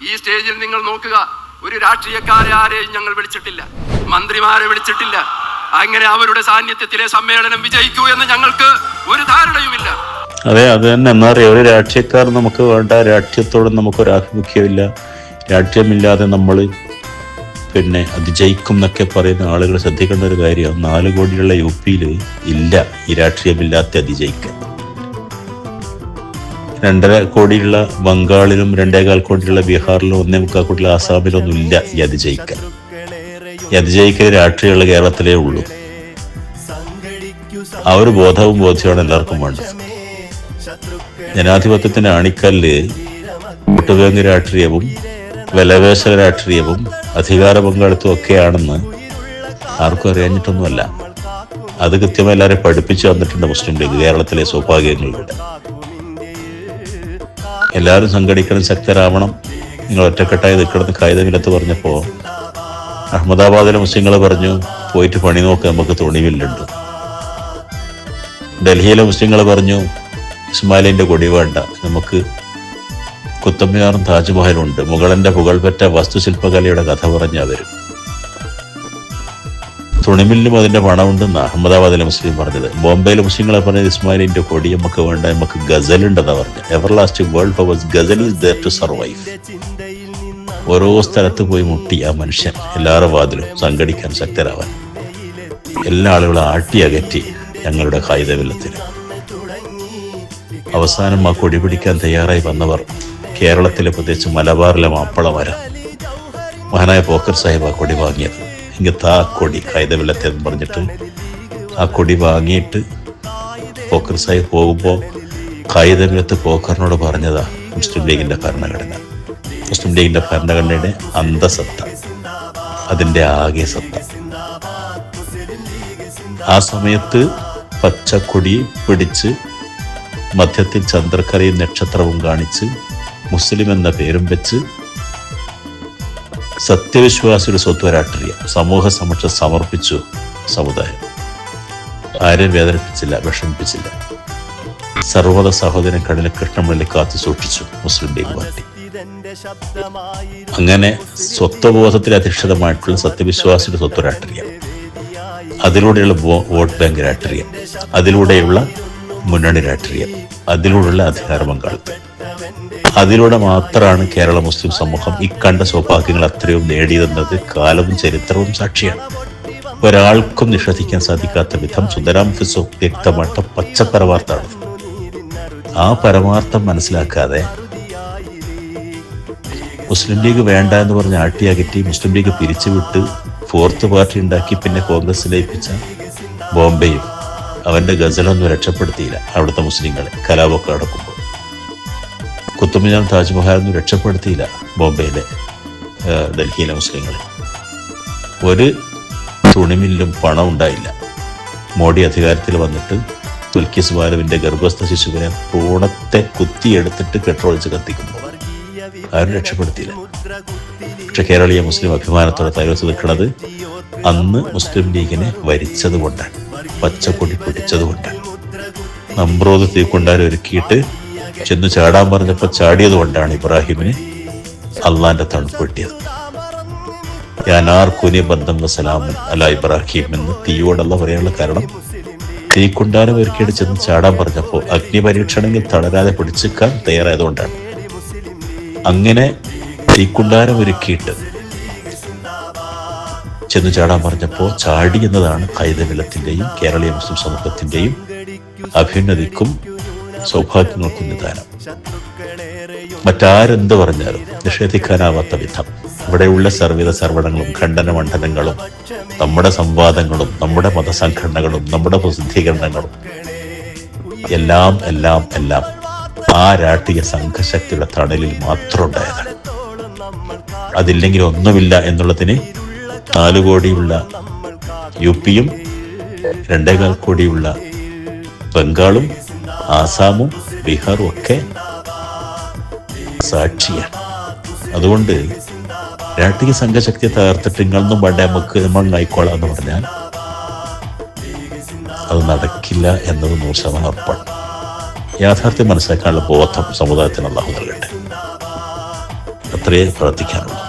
ഈ സ്റ്റേജിൽ നിങ്ങൾ നോക്കുക ഒരു രാഷ്ട്രീയക്കാരെ ആരെയും ഞങ്ങൾ വിളിച്ചിട്ടില്ല മന്ത്രിമാരെ വിളിച്ചിട്ടില്ല. അങ്ങനെ അവരുടെ സാന്നിധ്യത്തിലെ സമ്മേളനം വിജയിക്കൂ എന്ന് ഞങ്ങൾക്ക് ഒരു ധാരണയുമില്ല. അതെ അത് തന്നെ. എന്താ പറയുക ഒരു രാഷ്ട്രീയക്കാർ നമുക്ക് വേണ്ട രാഷ്ട്രീയത്തോടും നമുക്ക് ഒരു ആഭിമുഖ്യമില്ല. രാഷ്ട്രീയമില്ലാതെ നമ്മൾ പിന്നെ അത് ജയിക്കും എന്നൊക്കെ പറയുന്ന ആളുകൾ ശ്രദ്ധിക്കേണ്ട ഒരു കാര്യം നാല് കോടിയുള്ള യു പിയിൽ ഇല്ല ഈ രാഷ്ട്രീയമില്ലാത്ത അതിജയിക്കാൻ. രണ്ടര കോടിയുള്ള ബംഗാളിലും രണ്ടേകാൽ കോടിയുള്ള ബീഹാറിലും ഒന്നേ മുക്കാൽ കോടിയുള്ള ആസാമിലൊന്നും ഇല്ല ഈ അതിജയിക്കാൻ ഈ അതിജയിക്കൽ രാഷ്ട്രീയമുള്ള കേരളത്തിലേ ഉള്ളൂ. ആ ഒരു ബോധവും ബോധ്യമാണ് എല്ലാവർക്കും വേണ്ടത്. ജനാധിപത്യത്തിന്റെ അണിക്കല്ല് കൂട്ടുബാങ്ക് രാഷ്ട്രീയവും വിലവേശ രാഷ്ട്രീയവും അധികാര പങ്കാളിത്തവും ഒക്കെയാണെന്ന് ആർക്കും അറിയാഞ്ഞിട്ടൊന്നുമല്ല. അത് കൃത്യമായി എല്ലാവരെയും പഠിപ്പിച്ചു വന്നിട്ടുണ്ട് മുസ്ലിം ലീഗ് കേരളത്തിലെ സൗഭാഗ്യങ്ങളിലൂടെ. എല്ലാവരും സംഘടിക്കണം ശക്തരാവണം. നിങ്ങൾ ഒറ്റക്കെട്ടായി നിൽക്കണമെന്ന് കായികമില്ലത്ത് പറഞ്ഞപ്പോൾ അഹമ്മദാബാദിലെ മുസ്ലിങ്ങൾ പറഞ്ഞു പോയിട്ട് പണി നോക്ക് നമുക്ക് തുണിവില്ലുണ്ട്. ഡൽഹിയിലെ മുസ്ലിങ്ങൾ പറഞ്ഞു ഇസ്മാലിന്റെ കൊടി വേണ്ട നമുക്ക് കുത്തമ്മിനാറും താജ്മഹലുണ്ട് ഉണ്ട്. മുഗളന്റെ പുകൾപെറ്റ വാസ്തുശില്പകലയുടെ കഥ പറഞ്ഞാൽ വരും തുണിമില്ലും അതിന്റെ പണമുണ്ടെന്ന് അഹമ്മദാബാദിലെ മുസ്ലിം പറഞ്ഞത്. ബോംബെയിലെ മുസ്ലിങ്ങളെ പറഞ്ഞത് ഇസ്മായിലിന്റെ കൊടി നമുക്ക് വേണ്ട നമുക്ക് ഗസൽ ഉണ്ടെന്ന് പറഞ്ഞു എവർ ലാസ്റ്റ് വേൾഡ് പവേഴ്സ് ഗസൽ ടു സർവൈവ് ഓരോ സ്ഥലത്ത് പോയി മുട്ടി ആ മനുഷ്യൻ എല്ലാവരുടെ വാതിലും സംഘടിക്കാൻ ശക്തരാവാൻ. എല്ലാ ആളുകളും ആട്ടി അകറ്റി ഞങ്ങളുടെ കായികവില്ലത്തിന് അവസാനം ആ കൊടി പിടിക്കാൻ തയ്യാറായി വന്നവർ കേരളത്തിലെ പ്രത്യേകിച്ച് മലബാറിലെ മാപ്പളമരം മഹാനായ പോക്കർ സാഹിബ് ആ കൊടി വാങ്ങിയത്. ഇങ്ങനത്തെ ആ കൊടി കൈതവിലത്തെ പറഞ്ഞിട്ട് ആ കൊടി വാങ്ങിയിട്ട് പോക്കർ സാഹിബ് പോകുമ്പോൾ കൈതവിലത്ത് പോക്കറിനോട് പറഞ്ഞതാ മുസ്ലിം ലീഗിന്റെ ഭരണഘടന. മുസ്ലിം ലീഗിന്റെ ഭരണഘടനയുടെ അന്തസത്ത അതിന്റെ ആകെ സത്ത. ആ സമയത്ത് പച്ചക്കൊടി പിടിച്ച് മധ്യത്തിൽ ചന്ദ്രക്കരയും നക്ഷത്രവും കാണിച്ച് മുസ്ലിം എന്ന പേരും വെച്ച് സത്യവിശ്വാസിയുടെ സ്വത്ത് രാഷ്ട്രീയം സമൂഹ സമക്ഷം സമർപ്പിച്ചു സമുദായം. ആരെയും വേദനിപ്പിച്ചില്ല വിഷമിപ്പിച്ചില്ല. സർവത സഹോദരൻ കടലിൽ കൃഷ്ണമണലിൽ കാത്തു സൂക്ഷിച്ചു മുസ്ലിം ലീഗ് പാർട്ടി അങ്ങനെ സ്വത്വബോധത്തിൽ അധിഷ്ഠിതമായിട്ടുള്ള സത്യവിശ്വാസിയുടെ സ്വത്വ രാഷ്ട്രീയം അതിലൂടെയുള്ള വോട്ട് ബാങ്ക് രാഷ്ട്രീയം അതിലൂടെയുള്ള മുന്നണി രാഷ്ട്രീയം അതിലൂടെയുള്ള അധികാര പങ്കാളിത്തം അതിലൂടെ മാത്രമാണ് കേരള മുസ്ലിം സമൂഹം ഇക്കണ്ട സൗഭാഗ്യങ്ങൾ അത്രയും നേടിയതെന്നത് കാലവും ചരിത്രവും സാക്ഷിയാണ്. ഒരാൾക്കും നിഷേധിക്കാൻ സാധിക്കാത്ത വിധം സുന്ദരാം ഫിസോ വ്യക്തമായിട്ട പച്ച പരമാർത്ഥമാണ് ആ പരമാർത്ഥം മനസ്സിലാക്കാതെ മുസ്ലിം ലീഗ് വേണ്ട എന്ന് പറഞ്ഞ് ആട്ടിയകറ്റി മുസ്ലിം ലീഗ് പിരിച്ചുവിട്ട് ഫോർത്ത് പാർട്ടി ഉണ്ടാക്കി പിന്നെ കോൺഗ്രസ് ലയിപ്പിച്ച ബോംബെയും അവന്റെ ഗസലൊന്നും രക്ഷപ്പെടുത്തിയില്ല അവിടുത്തെ മുസ്ലിങ്ങളെ. കലാപൊക്കെ നടക്കുമ്പോൾ. കുത്തുമിനാർ താജ്മഹലൊന്നും രക്ഷപ്പെടുത്തിയില്ല ബോംബെയിലെ ഡൽഹിയിലെ മുസ്ലിങ്ങളെ. ഒരു തുണിമില്ലും പണം ഉണ്ടായില്ല. മോഡി അധികാരത്തിൽ വന്നിട്ട് തുൽക്കിസ് സുബാലുവിന്റെ ഗർഭസ്ഥ ശിശുവിനെ പൂണത്തെ കുത്തിയെടുത്തിട്ട് പെട്രോളിച്ച് കത്തിക്കുമ്പോൾ ആരും രക്ഷപ്പെടുത്തിയില്ല. പക്ഷെ കേരളീയ മുസ്ലിം അഭിമാനത്തോടെ തൈവസ് നിൽക്കുന്നത് അന്ന് മുസ്ലിം ലീഗിനെ വരിച്ചത് കൊണ്ടാണ് പച്ചക്കൊടി പൊടിച്ചത് കൊണ്ടാണ് നമ്പ്രോത് തീക്കൊണ്ടാൽ ഒരുക്കിയിട്ട് ചെന്ന് ചാടാൻ പറഞ്ഞപ്പോൾ ചാടിയത് കൊണ്ടാണ് ഇബ്രാഹിമിന് അള്ളാന്റെ തണുപ്പ് കിട്ടിയത്. ഞാൻ കുനി ബന്ധം സലാമൻ അല്ല ഇബ്രാഹിം എന്ന് തീയോടല്ല പറയാനുള്ള കാരണം തീക്കൊണ്ടാനം ഒരുക്കിയിട്ട് ചെന്ന് ചാടാൻ പറഞ്ഞപ്പോൾ അഗ്നി പരീക്ഷണങ്ങൾ തളരാതെ പിടിച്ചിക്കാൻ തയ്യാറായതുകൊണ്ടാണ്. അങ്ങനെ തീക്കുണ്ടാരം ഒരുക്കിയിട്ട് ചെന്ന് ചാടാൻ പറഞ്ഞപ്പോൾ ചാടി എന്നതാണ് കൈതവിലത്തിന്റെയും കേരളീയ മുസ്ലിം സമൂഹത്തിന്റെയും അഭ്യുന്നതിക്കും സൗഭാഗ്യങ്ങൾക്കും നിദാനം മറ്റാരെന്ത് പറഞ്ഞാലും നിഷേധിക്കാനാവാത്ത വിധം ഇവിടെയുള്ള സർവിത സർവണങ്ങളും ഖണ്ഡനമണ്ഡലങ്ങളും നമ്മുടെ സംവാദങ്ങളും നമ്മുടെ മതസംഘടനകളും നമ്മുടെ പ്രസിദ്ധീകരണങ്ങളും എല്ലാം എല്ലാം എല്ലാം ആ രാഷ്ട്രീയ സംഘശക്തിയുടെ തണലിൽ മാത്രം ഉണ്ടായതാണ് അതില്ലെങ്കിൽ ഒന്നുമില്ല എന്നുള്ളതിന് നാല് കോടിയുള്ള യു പിയും രണ്ടേകാൽ കോടിയുള്ള ബംഗാളും ആസാമും ബീഹാറും ഒക്കെ സാക്ഷിയാണ്. അതുകൊണ്ട് രാഷ്ട്രീയ സംഘശക്തിയെ തകർത്തിട്ട് നിങ്ങളൊന്നും വേണ്ട നമുക്ക് നമ്മൾ എന്ന് പറഞ്ഞാൽ അത് നടക്കില്ല എന്നത് നൂറ് ശതമാനം ഉറപ്പാണ്. യാഥാർത്ഥ്യം മനസ്സിലാക്കാനുള്ള ബോധം സമുദായത്തിന് അള്ളാഹു നൽകട്ടെ. അത്രയേ പ്രവർത്തിക്കാനുള്ളൂ